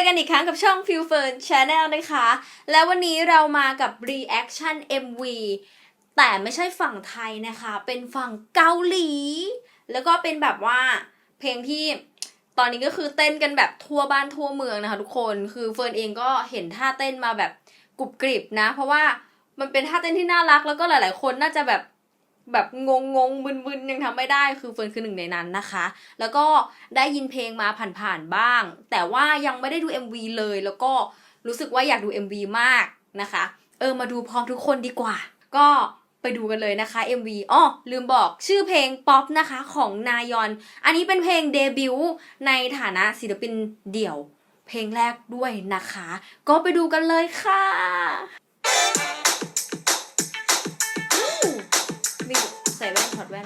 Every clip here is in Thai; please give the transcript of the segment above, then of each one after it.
อกันอีกครั้งกับช่อง f i l f e r n Channel นะคะ และวันนี้เรามากับ Reaction MV แต่ไม่ใช่ฝั่งไทยนะคะ เป็นฝั่งเกาหลี แล้วก็เป็นแบบว่าเพลงที่ตอนนี้ก็คือเต้นกันแบบทั่วบ้านทั่วเมืองนะคะทุกคน คือเฟิร์นเองก็เห็นท่าเต้นมาแบบกรุบกริบนะ เพราะว่ามันเป็นท่าเต้นที่น่ารักแล้วก็หลาย ๆ คนน่าจะแบบ แบบงงงๆมึนๆยังทำไม่ได้คือเฟิร์นคือหนึ่งในนั้นนะคะ แล้วก็ได้ยินเพลงมาผ่านๆบ้าง แต่ว่ายังไม่ได้ดู MV เลย แล้วก็รู้สึกว่าอยากดู MV มากนะคะ เออมาดูพร้อมทุกคนดีกว่า ก็ไปดูกันเลยนะคะ MV อ๋อลืมบอกชื่อเพลงป๊อปนะคะของนายอน อันนี้เป็นเพลงเดบิวต์ในฐานะศิลปินเดี่ยว เพลงแรกด้วยนะคะ ก็ไปดูกันเลยค่ะ ส่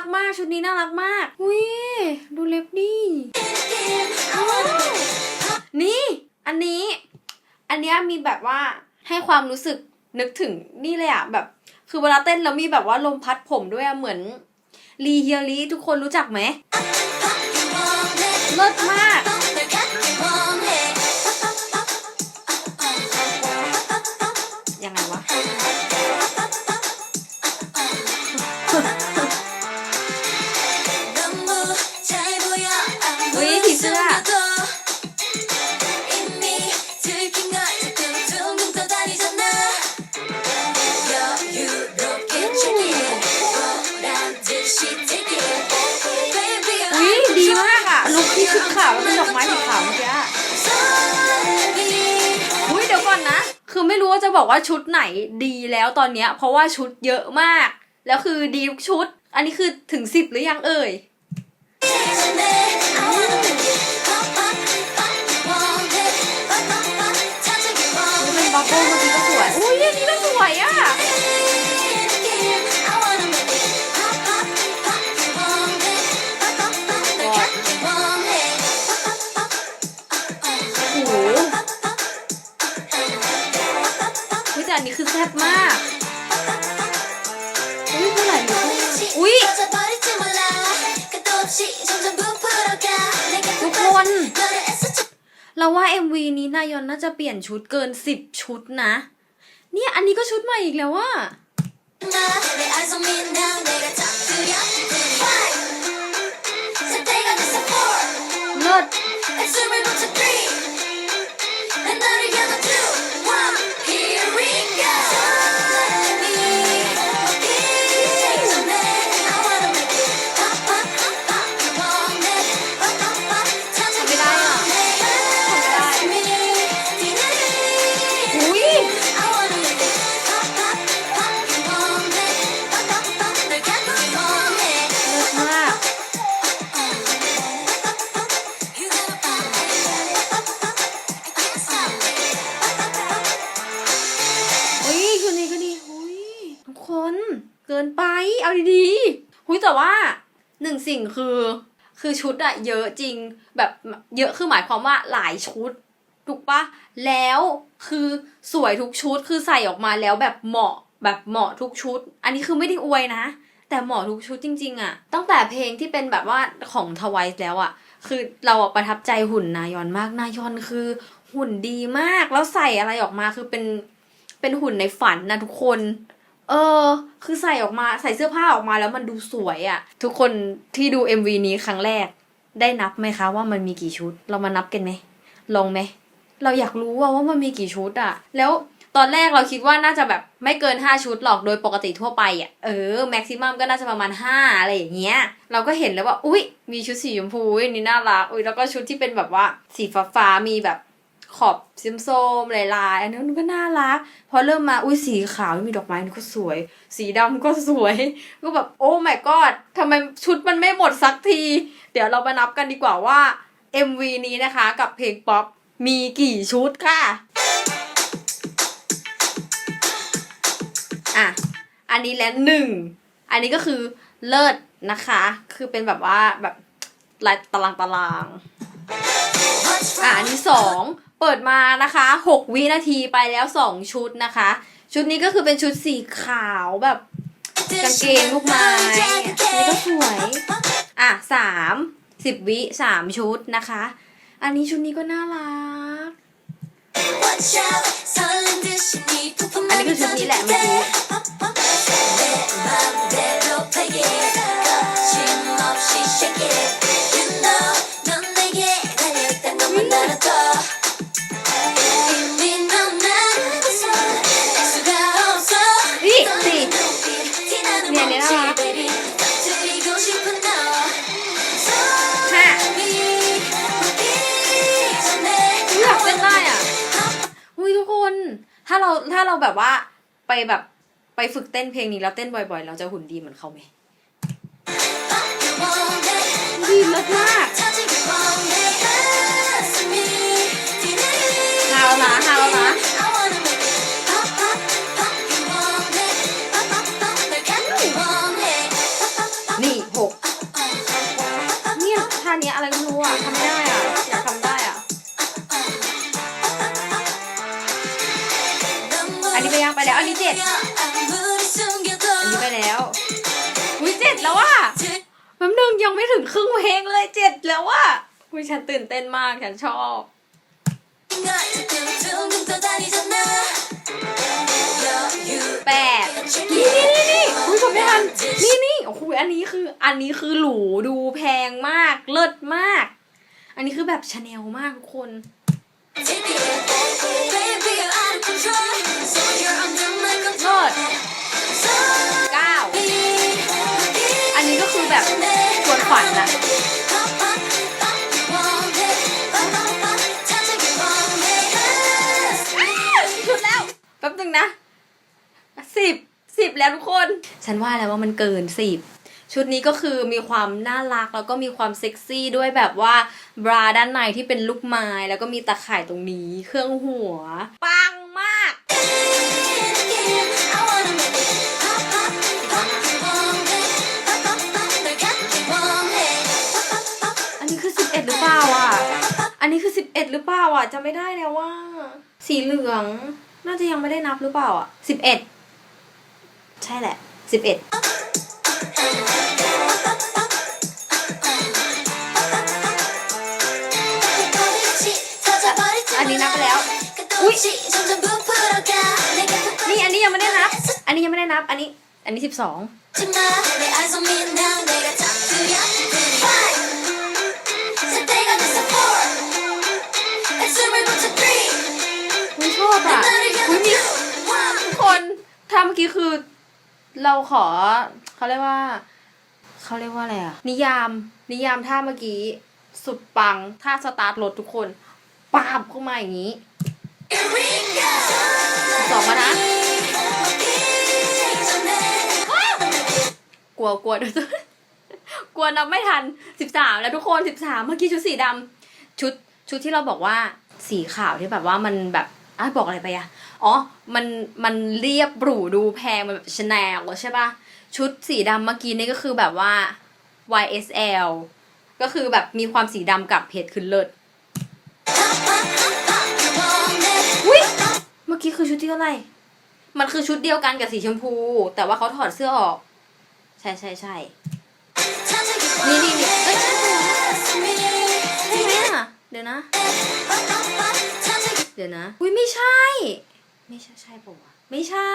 รักมากชุดนี้น่ารักมากอุ้ยดูเล็บดินี่อันนี้ อันเนี้ยมีแบบว่าให้ความรู้สึกนึกถึงนี่เลยอะแบบ คือเวลาเต้นแล้วมีแบบว่าลมพัดผมด้วยอะเหมือนลีเฮียรีทุกคนรู้จักไหมเลิศมากยังไงวะ คือไม่รู้ว่าจะบอกว่าชุดไหนดีแล้วตอนเนี้ย เพราะว่าชุดเยอะมาก แล้วคือดีทุกชุด อันนี้คือถึงสิบหรือยังเอ่ย เป็นบับเบิ้ลเมื่อกี้ก็สวยอุ้ยอันนี้ก็สวยอะ แต่อันนี้คือแซ่บมาก อุ้ยเท่าไหร่เนี่ยอุ้ยทุกคนเราว่า MV นี้นายอนน่าจะเปลี่ยนชุดเกินสิบชุดนะ เนี่ยอันนี้ก็ชุดใหม่อีกแล้วว่าเลิศ เกินไป เอาดีๆอุ้ยแต่ว่าหนึ่งสิ่งคือ คือชุดอะเยอะจริงแบบเยอะคือหมายความว่าหลายชุดถูกปะแล้วคือสวยทุกชุดคือใส่ออกมาแล้วแบบเหมาะแบบเหมาะทุกชุด อันนี้คือไม่ได้อวยนะ แต่เหมาะทุกชุดจริง ๆอะตั้งแต่เพลงที่เป็นแบบว่าของทวายแล้วอะคือเราประทับใจหุ่นนายอนมากนายอนคือ หุ่นดีมากแล้วใส่อะไรออกมาคือเป็นเป็นหุ่นในฝันนะทุกคน เออ คือใส่ออกมาใส่เสื้อผ้าออกมาแล้วมันดูสวยอะ่ะ ทุกคนที่ดู MV นี้ครั้งแรก ได้นับไหมคะว่ามันมีกี่ชุด เรามานับกันไหมลองไหม เราอยากรู้ว่าว่ามันมีกี่ชุดอะ่ะ แล้วตอนแรกเราคิดว่าน่าจะแบบไม่เกิน 5 ชุดหรอกโดยปกติทั่วไปอะ เออแม็กซิมัมก็น่าจะประมาณ 5 อะไรอย่างเงี้ย เราก็เห็นแล้วว่า อุ๊ย มีชุดสีชมพูนี่น่ารัก อุ๊ยแล้วก็ชุดที่เป็นแบบว่าสีฟ้าฟ้ามีแบบ ขอบส้มโซ่ลายๆ อันนั้นก็น่ารัก พอเริ่มมาอุ๊ยสีขาวมีดอกไม้นี่ก็สวย สีดำก็สวย ก็แบบโอ้ my god ทำไมชุดมันไม่หมดสักที เดี๋ยวเรามานับกันดีกว่าว่า MV นี้นะคะกับเพลงป๊อปมีกี่ชุดค่ะ อะ อันนี้แล้วหนึ่ง อันนี้ก็คือเลิศนะคะ คือเป็นแบบว่าแบบลายตารางตาราง อะ อันนี้สอง เปิดมานะคะหกวินาทีไปแล้วสองชุดนะคะ ชุดนี้ก็คือเป็นชุดสีขาวแบบกางเกงลูกไม้อันนี้ก็สวย อะสามสิบวิสามชุดนะคะ อันนี้ชุดนี้ก็น่ารัก อันนี้คือชุดนี้แหละเมื่อกี้ ถ้าเราถ้าเราแบบว่าไปแบบไปฝึกเต้นเพลงนี้แล้วเต้นบ่อยๆ เราจะหุ่นดีเหมือนเขาไหมดีเลิศมากฮาวนะฮาวนะนี่หกเนี่ยท่านี้อะไรไม่รู้อะทำไม่ได้ นนี้เจ็ดอันนี้ไปแล้ว อุ้ยเจ็ดแล้วอะแป๊บนึงยังไม่ถึงครึ่งเพลงเลยเจ็ดแล้วอะอุ้ยฉันตื่นเต้นมากฉันชอบแปดนี่นี่นี่นี่อุ้ยผมไม่ทันนี่นี่โอ้โหอันนี้คืออันนี้คือหรูดูแพงมากเลิศมาก อันนี้คือแบบชาแนลมากทุกคน เลิศเก้าอันนี้ก็คือแบบชวนขวัญนะชุดแล้วแป๊บนึงนะสิบสิบแล้วทุกคน ฉันว่าแล้วว่ามันเกินสิบชุดนี้ก็คือมีความน่ารักแล้วก็มีความเซ็กซี่ด้วยแบบว่าบราด้านในที่เป็นลูกไม้แล้วก็มีตะข่ายตรงนี้ เครื่องหัว ปัง อันนี้คือสิบเอ็ดหรือเปล่าอะจะไม่ได้แล้วว่า สีเหลือง น่าจะยังไม่ได้นับหรือเปล่าอะสิบเอ็ดใช่แหละสิบเอ็ดอันนี้นับไปแล้ว อุ๊ยนี่อันนี้ยังไม่ได้นับ อันนี้ยังไม่ได้นับ อันนี้ อันนี้สิบสอง อบอะอุ้ยมีทุกคนถ้าเมื่อกี้คือ เราขอเขาเรียกว่าเขาเรียกว่าอะไรอะนิยาม นิยามท่าเมื่อกี้ สุดปังท่าสตาร์ทรถทุกคนปาบเข้ามาอย่างนี้สองนะกลัวกลัวด้วยกลัวนับไม่ทันสิบสามแล้วทุกคนสิบสามเมื่อกี้ชุดสีดำ ชุดชุดที่เราบอกว่าสีขาวที่แบบว่ามันแบบ อะบอกอะไรไปอะอ๋อ มันมันเรียบหรูดูแพงมันแบบชาแนลใช่ปะชุดสีดำเมื่อกี้นี่ก็คือแบบว่า YSL ก็คือแบบมีความสีดำกับเพชรคือเลิศอุ้ยเมื่อกี้คือชุดที่เท่าไหร่มันคือชุดเดียวกันกับสีชมพู แต่ว่าเขาถอดเสื้อออก ใช่ใช่ใช่นี่นี่นี่เอ้ยใช่ไหมอะเดี๋ยวนะ ดี๋ยวนะ อุ้ยไม่ใช่ ไม่ใช่ใช่ปะวะไม่ใช่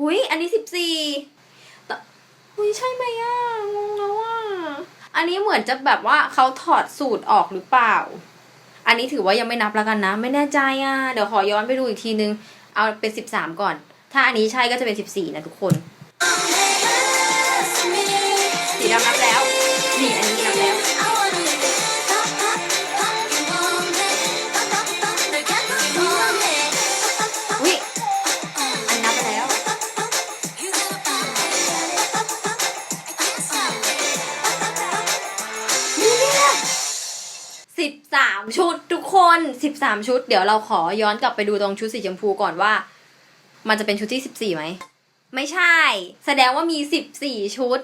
อุ้ยอันนี้สิบสี่แต่อุ้ยใช่ไหมอะงงแล้วอะอันนี้เหมือนจะแบบว่าเขาถอดสูตรออกหรือเปล่า อันนี้ถือว่ายังไม่นับแล้วกันนะ ไม่แน่ใจอะเดี๋ยวขอย้อนไปดูอีกทีนึง เอเอาเป็นสิบสามก่อน ถ้าอันนี้ใช่ก็จะเป็นสิบสี่นะทุกคน สิบสามชุด เดี๋ยวเราขอย้อนกลับไปดูตรงชุดสีชมพูก่อนว่า มันจะเป็นชุดที่สิบสี่ไหม ไม่ใช่ แสดงว่ามีสิบสี่ชุด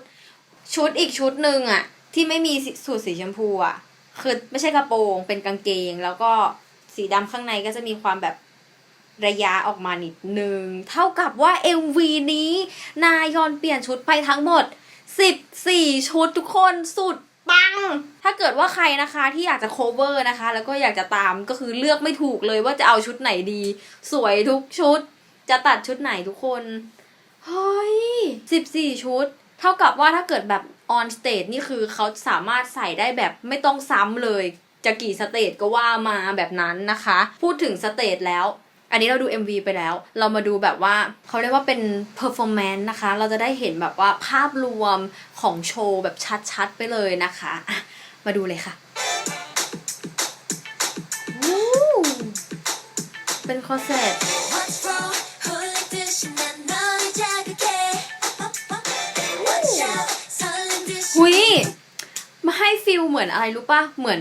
ชุดอีกชุดหนึ่งอะที่ไม่มีสูตรสีชมพูอะคือไม่ใช่กระโปรงเป็นกางเกง แล้วก็สีดำข้างในก็จะมีความแบบระยะออกมานิดนึง เท่ากับว่า MV นี้ นายอนเปลี่ยนชุดไปทั้งหมด 14 ชุดทุกคนสุด ปัง ถ้าเกิดว่าใครนะคะที่อยากจะ cover นะคะ แล้วก็อยากจะตามก็คือเลือกไม่ถูกเลยว่าจะเอาชุดไหนดี สวยทุกชุด จะตัดชุดไหนทุกคน เฮ้ย14ชุด เท่ากับว่าถ้าเกิดแบบ on stage นี่คือเขาสามารถใส่ได้แบบไม่ต้องซ้ำเลย จะกี่สเตจก็ว่ามาแบบนั้นนะคะ พูดถึงสเตจแล้ว อันนี้เราดู MV ไปแล้ว เรามาดูแบบว่าเขาเรียกว่าเป็น performance นะคะ เราจะได้เห็นแบบว่าภาพรวมของโชว์แบบชัดๆ ไปเลยนะคะ มาดูเลยค่ะเป็นคอเซ็ตหุยมาให้ฟิลเหมือนอะไรรู้ปะเหมือน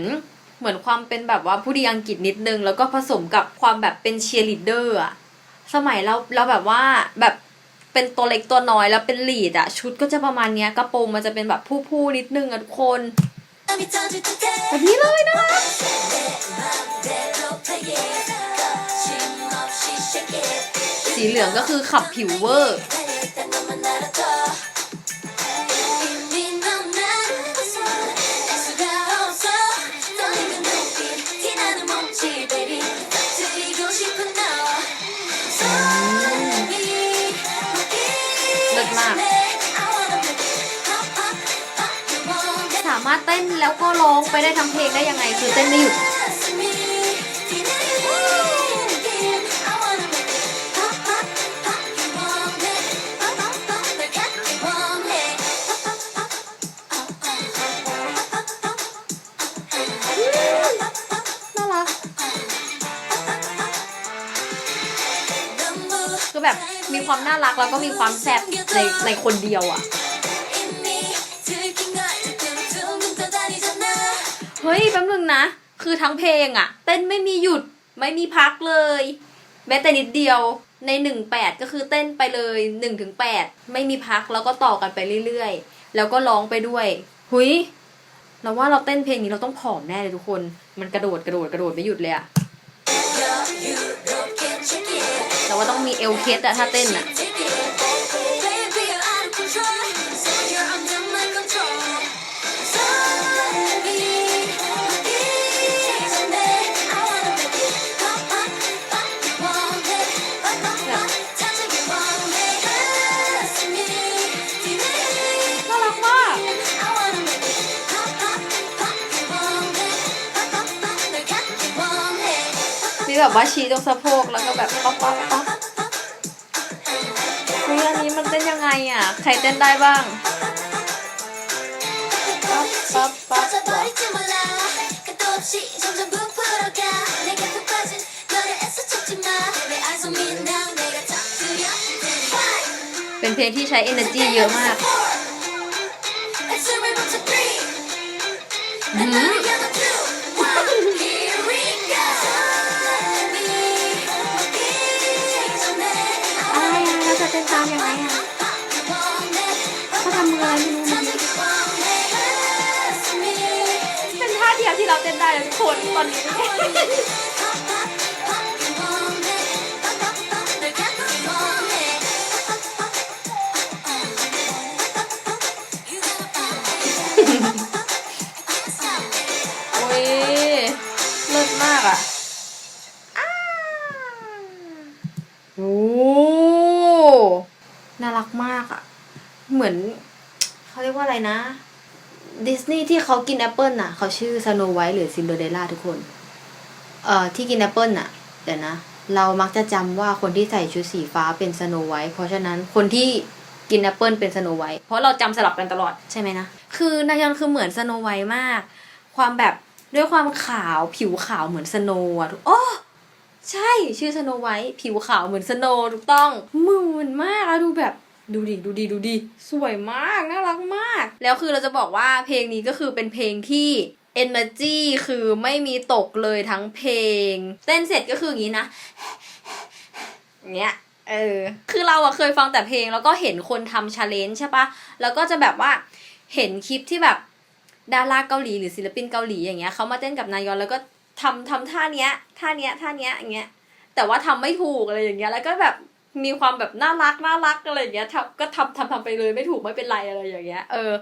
เหมือนความเป็นแบบว่าผู้ดีอังกฤษนิดนึง แล้วก็ผสมกับความแบบเป็นเชียร์ลีดเดอร์อะสมัยเราเราแบบว่าแบบเป็นตัวเล็กตัวน้อยแล้วเป็นลีดอะชุดก็จะประมาณเนี้ยกระโปรงมันจะเป็นแบบผู้ผู้นิดนึงอะทุกคนแบบนี้เลยนะสีเหลืองก็คือขับผิวเวอร์ามารถเต้นแล้วก็ร้องไปได้ทั้งเพลงได้ยังไง คือเต้นไม่หยุดน่ารักคือแบบมีความน่ารักแล้วก็มีความแซ่บในในคนเดียวอะเฮ้ยแป๊บนึงนะ คือทั้งเพลงอะเต้นไม่มีหยุดไม่มีพักเลย แม้แต่นิดเดียวในหนึ่งแปดก็คือเต้นไปเลยหนึ่งถึงแปดไม่มีพักแล้วก็ต่อกันไปเรื่อยๆ แล้วก็ร้องไปด้วยหุยเราว่าเราเต้นเพลงนี้เราต้องผอมแน่เลยทุกคน มันกระโดดกระโดดกระโดดไม่หยุดเลยอะแต่ว่าต้องมีเอลเคสอะถ้าเต้นอะ แบบว่าชี้ตรงสะโพกแล้วก็แบบป๊อกป๊อกป๊อกเฮ้ยอันนี้มันเต้นยังไงอะ ใครเต้นได้บ้างป๊อกป๊อกป๊อกเป็นเพลงที่ใช้ energy เยอะมากอืมะเต้นตามยังไงอะเขาทำอะไรไม่รู้มันเป็นท่าเดียวที่เราเต้นได้ทุกคนตอนนี้โอ้ยเลิศมากอะ เหมือนเขาเรียกว่าอะไรนะ ดิสนีย์ที่เขากินแอปเปิลน่ะ เขาชื่อสโนไวท์หรือซินเดอเรลล่าทุกคน เอ่อที่กินแอปเปิลน่ะ เดี๋ยวนะ เรามักจะจำว่าคนที่ใส่ชุดสีฟ้าเป็นสโนไวท์เพราะฉะนั้นคนที่กินแอปเปิลเป็นสโนไวท์เพราะเราจำสลับกันตลอดใช่ไหมนะ คือนายอนคือเหมือนสโนไวท์มาก ความแบบด้วยความขาวผิวขาวเหมือนสโนว์อะโอ้ใช่ ชื่อสโนไวท์ผิวขาวเหมือนสโนว์ถูกต้อง เหมือนมากอะดูแบบ ดูดิ ดูดิ ดูดิ สวยมาก น่ารักมาก แล้วคือเราจะบอกว่าเพลงนี้ก็คือเป็นเพลงที่ energy คือไม่มีตกเลยทั้งเพลง เต้นเสร็จก็คืออย่างนี้นะเงี้ยเออ คือเราอะเคยฟังแต่เพลงแล้วก็เห็นคนทำชาเลนจ์ใช่ปะแล้วก็จะแบบว่าเห็นคลิปที่แบบดาราเกาหลีหรือศิลปินเกาหลีอย่างเงี้ยเขามาเต้นกับนายอนแล้วก็ทำทำท่าเนี้ยท่าเนี้ยท่าเนี้ยอย่างเงี้ยแต่ว่าทำไม่ถูกอะไรอย่างเงี้ยแล้วก็แบบ มีความแบบน่ารักน่ารักอะไรอย่างเงี้ยทำก็ทำทำทำไปเลยไม่ถูกไม่เป็นไรอะไรอย่างเงี้ย เออ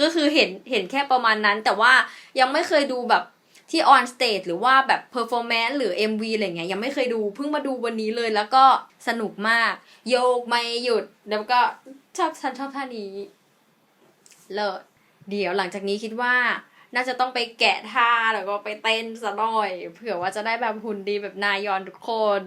ก็คือเห็นเห็นแค่ประมาณนั้น แต่ว่ายังไม่เคยดูแบบที่ on stage หรือว่าแบบ performance หรือ MV อะไรเงี้ยยังไม่เคยดูเพิ่งมาดูวันนี้เลยแล้วก็สนุกมาก โยกไม่หยุด แล้วก็ชอบฉันชอบท่านี้ เลิศเดี๋ยวหลังจากนี้คิดว่า น่าจะต้องไปแกะท่าแล้วก็ไปเต้นซะหน่อย เผื่อว่าจะได้แบบหุ่นดีแบบนายอนทุกคน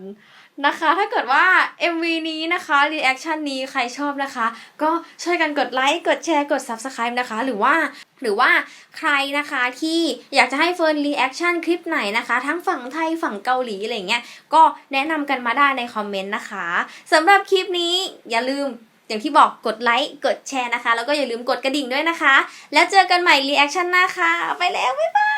นะคะ ถ้าเกิดว่า MV นี้นะคะรีแอคชั่นนี้ใครชอบนะคะ ก็ช่วยกันกดไลค์กดแชร์กด Subscribe นะคะ หรือว่าหรือว่าใครนะคะที่อยากจะให้เฟิร์นรีแอคชั่นคลิปไหนนะคะ ทั้งฝั่งไทยฝั่งเกาหลีอะไรเงี้ยก็แนะนำกันมาได้ในคอมเมนต์นะคะสำหรับคลิปนี้อย่าลืมอย่างที่บอกกดไลค์กดแชร์นะคะ แล้วก็อย่าลืมกดกระดิ่งด้วยนะคะ แล้วเจอกันใหม่รีแอคชั่นหน้าค่ะไปแล้วบ๊ายบาย